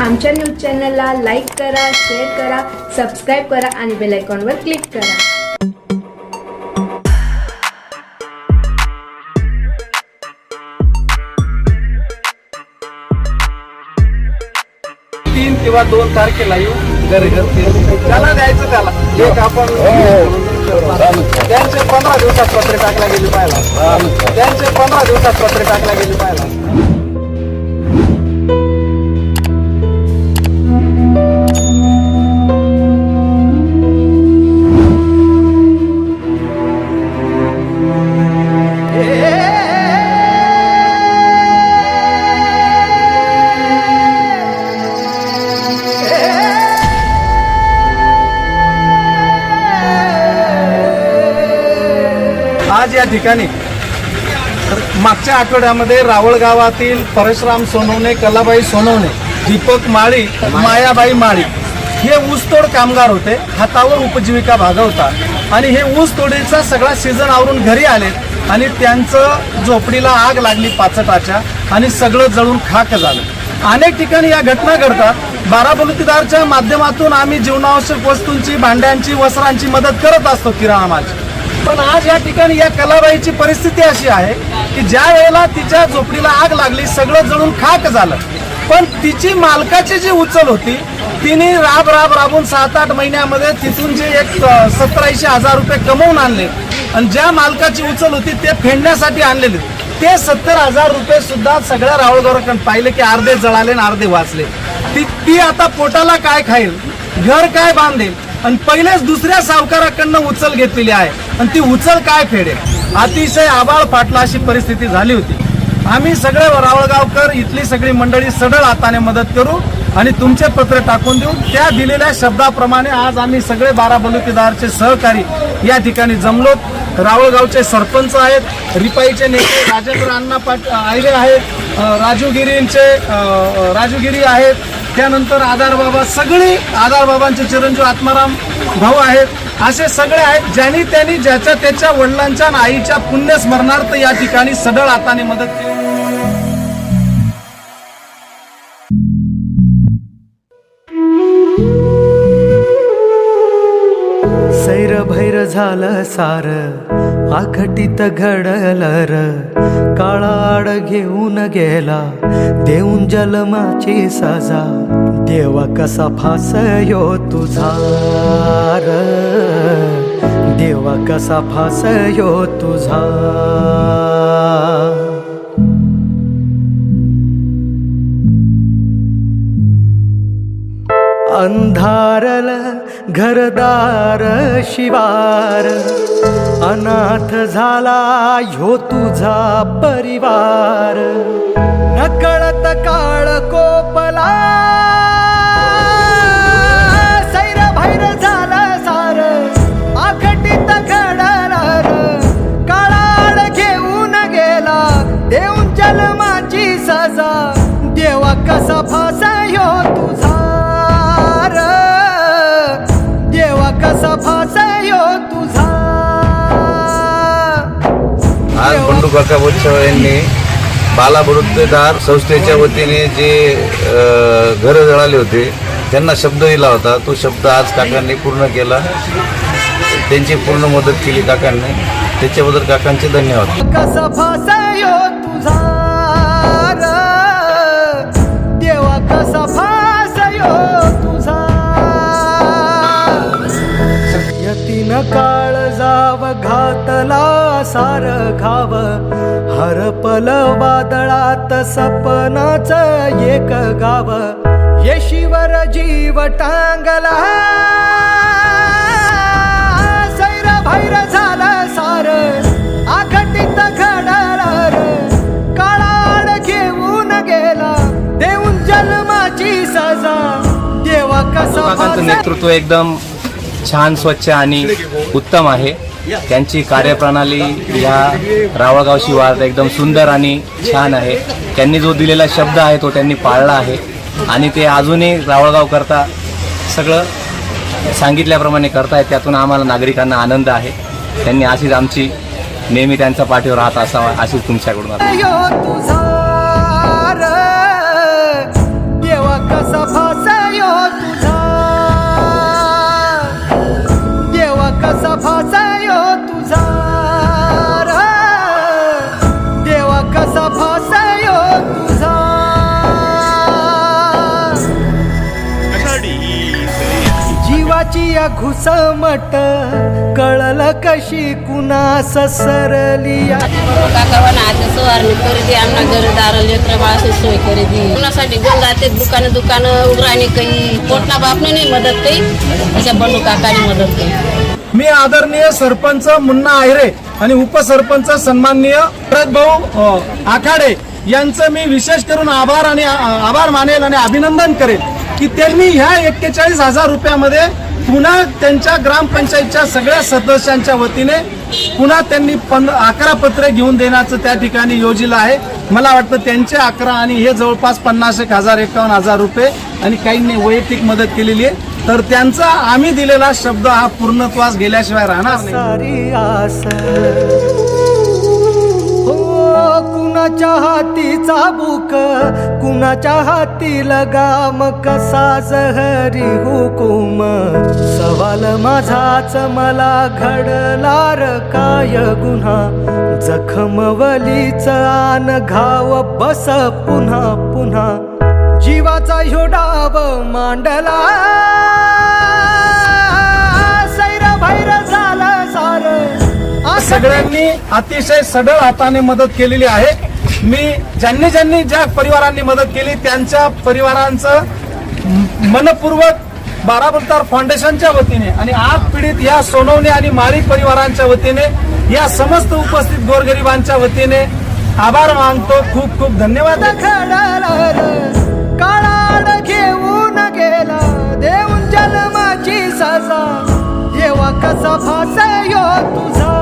आमच्या न्यूज चॅनलला लाईक करा शेअर करा सबस्क्राईब करा आणि बेल आयकॉनवर क्लिक करा. तीन किंवा दोन तारखेला येऊ घरी घरती त्याला द्यायचं त्याला. एक आपण त्यांचे पंधरा दिवसात पत्रे टाकल्या गेली पाहिला त्यांचे पंधरा दिवसात पत्रे टाकल्या गेली पाहिला या ठिकाणी. मागच्या आठवड्यामध्ये रावळ गावातील परशुराम सोनवणे कलाबाई सोनवणे दीपक माळी मायाबाई माळी हे ऊसतोड कामगार होते. हातावर उपजीविका भागवतात आणि हे ऊस तोडीचा सगळा सीझन आवरून घरी आले आणि त्यांचं झोपडीला आग लागली पाचटाच्या आणि सगळं जळून खाक झालं. अनेक ठिकाणी या घटना घडतात. बाराबलुतीदारच्या माध्यमातून आम्ही जीवनावश्यक वस्तूंची भांड्यांची वस्त्रांची मदत करत असतो किराणा माझी पण आज या ठिकाणी या कलाबाईची परिस्थिती अशी आहे की ज्या वेळेला तिच्या झोपडीला आग लागली सगळं जळून खाक झालं. पण तिची मालकाची जी उचल होती तिने राब राब राबून सात आठ महिन्यामध्ये तिथून जे एक सत्तर हजार रुपये कमवून आणले. आणि ज्या मालकाची उचल होती ते फेडण्यासाठी आणलेले. ते सत्तर हजार रुपये सुद्धा सगळ्या राहुलगावकडे पाहिले की अर्धे जळाले आणि अर्धे वाचले. ती ती आता पोटाला काय खाईल? घर काय बांधेल? आणि पहिलेच दुसऱ्या सावकाराकडनं उचल घेतलेली आहे. आणि ती उचल काय फेडे अतिशय आबाळ फाटला अशी परिस्थिती झाली होती. आम्ही सगळे रावळगावकर इथली सगळी मंडळी सडळ हाताने मदत करू आणि तुमचे पत्र टाकून देऊ. त्या दिलेल्या शब्दाप्रमाणे आज आम्ही सगळे बारा बलुतेदारचे सहकारी या ठिकाणी जमलोत रावळगावचे सरपंच आहेत रिपाईचे नेते राजेंद्र अण्णा पाट आयरे आहेत राजूगिरींचे राजूगिरी आहेत त्यानंतर आधार बाबा सगळे आधार बाबांचे चिरंजीव आत्माराम भाऊ आहेत. असे सगळे आहेत ज्यांनी त्यांनी ज्याच्या त्याच्या वडिलांच्या आणि आईच्या पुण्यस्मरणार्थ या ठिकाणी सडळ हाताने मदत केली. सैर भैर झालं सार आखटीत घडलं र काळाड घेऊन गेला. देऊन जलमाची सजा. देवा कसा फास यो तुझा र. देवा कसा फास यो तुझा अंधारल घरदार शिवार अनाथ झाला ह्यो तुझा परिवार. नकळत काळ कोपला सैर भैर झालं सार आखटीत घडणार. काळाड घेऊन गेला देऊन जन्माची सजा. देवा कसा आज बंडू यांनी बाला संस्थेच्या वतीने जे घरं जळाले होते त्यांना शब्द दिला होता. तो शब्द आज काकांनी पूर्ण केला. त्यांची पूर्ण मदत केली काकांनी. त्याच्याबद्दल काकांचे धन्यवाद. सार घाव हरपल वादळात सपनाच एक गाव. येशीवर जीव टांगला. सैर भैर झालं सार. आघटित घडणार. काळाड घेऊन गेला. देऊन जन्माची सजा. देवा कसा नेतृत्व एकदम छान स्वच्छ आणि उत्तम आहे. त्यांची कार्यप्रणाली या रावळगाव शिवारात एकदम सुंदर आणि छान आहे. त्यांनी जो दिलेला शब्द आहे तो त्यांनी पाळला आहे. आणि ते अजूनही रावळगाव करता सगळं सांगितल्याप्रमाणे करतायत. त्यातून आम्हाला नागरिकांना आनंद आहे. त्यांनी अशीच आमची नेहमी त्यांचा पाठीवर राहत असावा अशीच तुमच्याकडून जीवाची या घुसमट कळल कशी कुणास सरली? सोय करी दे कुणासाठी गंगा ते दुकान दुकान उघराणी काही पोटना बापने नाही मदत काही अशा बंडू काकाने मदत काही मी आदरणीय सरपंच मुन्ना आहिरे आणि उपसरपंच सन्माननीय भरत भाऊ आखाडे यांचं मी विशेष करून आभार आणि आभार मानेल आणि अभिनंदन करेल. की त्यांनी ह्या एक्केचाळीस हजार रुपयामध्ये पुन्हा त्यांच्या ग्रामपंचायतच्या सगळ्या सदस्यांच्या वतीने पुन्हा त्यांनी पन अकरा पत्रे घेऊन देण्याचं त्या ठिकाणी योजिलं आहे. मला वाटतं त्यांचे अकरा आणि हे जवळपास पन्नास एक हजार एकावन्न हजार रुपये आणि काहींनी वैयक्तिक मदत केलेली आहे. तर त्यांचा आम्ही दिलेला शब्द हा पूर्णत्वास गेल्याशिवाय राहणार नाही. कुणाच्या हातीचा चाबूक कुणाच्या हाती लगाम कसा जहरी हुकुम? सवाल माझाच मला घडलार काय गुन्हा? जखमवलीच आन घाव बस पुन्हा पुन्हा. जीवाचा ह्यो डाव मांडला. सगळ्यांनी अतिशय सडळ हाताने मदत केलेली आहे. मी ज्यांनी ज्यांनी ज्या परिवारांनी मदत केली त्यांच्या परिवारांचं मनपूर्वक बाराबुलतार फाउंडेशनच्या वतीने आणि आग पीडित या सोनवणे आणि माळी परिवारांच्या वतीने या समस्त उपस्थित गोरगरिबांच्या वतीने आभार मानतो. खूप खूप धन्यवाद. घडलार घेऊन गेला देऊन जन्माची सजा. देवा कसा फासयो तुझा?